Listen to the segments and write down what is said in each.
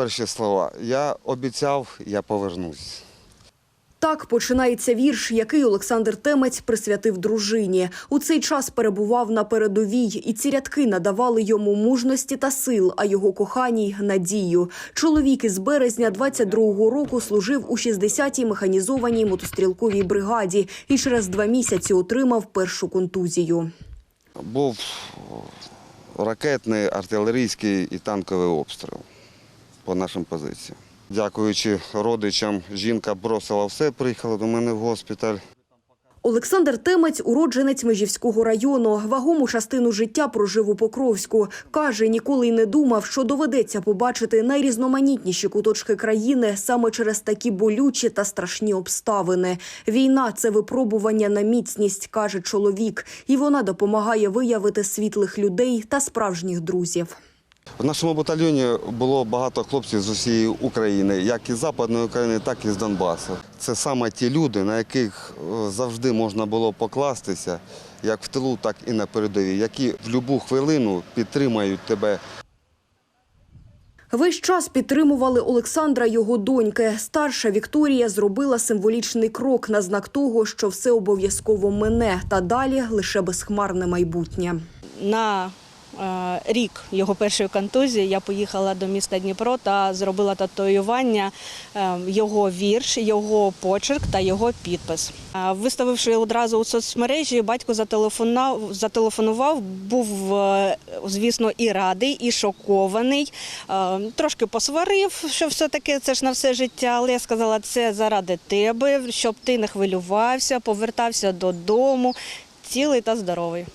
перші слова. Я обіцяв, я повернусь. Так починається вірш, який Олександр Темець присвятив дружині. У цей час перебував на передовій, і ці рядки надавали йому мужності та сил, а його коханій надію. Чоловік із березня 22-го року служив у 60-й механізованій мотострілковій бригаді і через два місяці отримав першу контузію. Був ракетний, артилерійський і танковий обстріл по нашим позиціям. Дякуючи родичам, жінка бросила все, приїхала до мене в госпіталь. Олександр Темець – уродженець Межівського району. Вагому частину життя прожив у Покровську. Каже, ніколи й не думав, що доведеться побачити найрізноманітніші куточки країни саме через такі болючі та страшні обставини. Війна – це випробування на міцність, каже чоловік. І вона допомагає виявити світлих людей та справжніх друзів. В нашому батальйоні було багато хлопців з усієї України, як із Западної України, так і з Донбасу. Це саме ті люди, на яких е, завжди можна було покластися, як в тилу, так і на передовій, які в будь-яку хвилину підтримають тебе Весь час підтримували Олександра його доньки. Старша Вікторія зробила символічний крок на знак того, що все обов'язково мине, та далі лише безхмарне майбутнє. На рік його першої контузії я поїхала до міста Дніпро та зробила татуювання е, його вірш, його почерк та його підпис. Е, Виставивши одразу у соцмережі, батько зателефонував, був, е, звісно, і радий, і шокований. Е, Трошки посварив, що все таки це ж на все життя, але я сказала, це заради тебе, щоб ти не хвилювався, повертався додому, цілий та здоровий.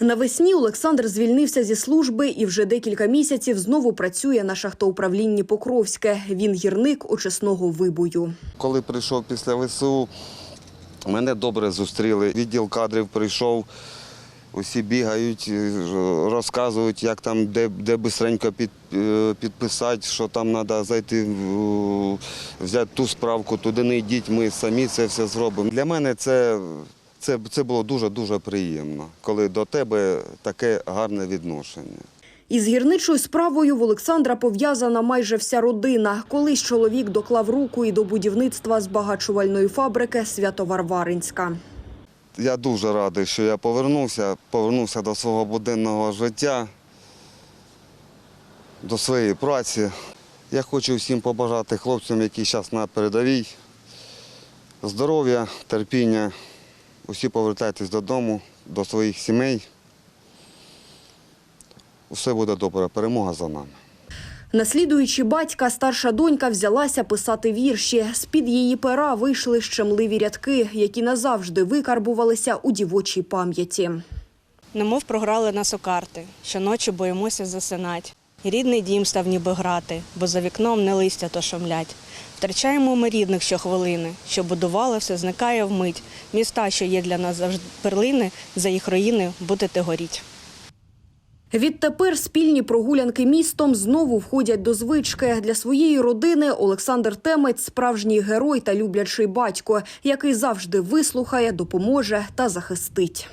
Навесні Олександр звільнився зі служби і вже декілька місяців знову працює на шахтоуправлінні Покровське. Він гірник очисного вибою. Коли прийшов після ВСУ, мене добре зустріли. Відділ кадрів прийшов, усі бігають, е, розказують, як там, де, де бистренько під, е, підписати, що там треба зайти, взяти ту справку, туди не йдіть, ми самі це все зробимо. Для мене це, це, це було дуже-дуже приємно, коли до тебе таке гарне відношення. Із гірничою справою в Олександра пов'язана майже вся родина. Колись чоловік доклав руку і до будівництва збагачувальної фабрики Свято-Варваринська. Я дуже радий, що я повернувся, повернувся до свого буденного життя, до своєї праці. Я хочу всім побажати хлопцям, які зараз на передовій, здоров'я, терпіння. Усі повертайтесь додому, до своїх сімей. Усе буде добре, перемога за нами. Наслідуючи батька, старша донька взялася писати вірші. З-під її пера вийшли щемливі рядки, які назавжди викарбувалися у дівочій пам'яті. Немов програли нас у карти, щоночі боїмося засинать. Рідний дім став ніби грати, бо за вікном не листя то шумлять. Втрачаємо ми рідних щохвилини, що будували все, зникає вмить. Міста, що є для нас завжди перлини, за їх руїни будете горіть. Відтепер спільні прогулянки містом знову входять до звички. Для своєї родини Олександр Темець – справжній герой та люблячий батько, який завжди вислухає, допоможе та захистить.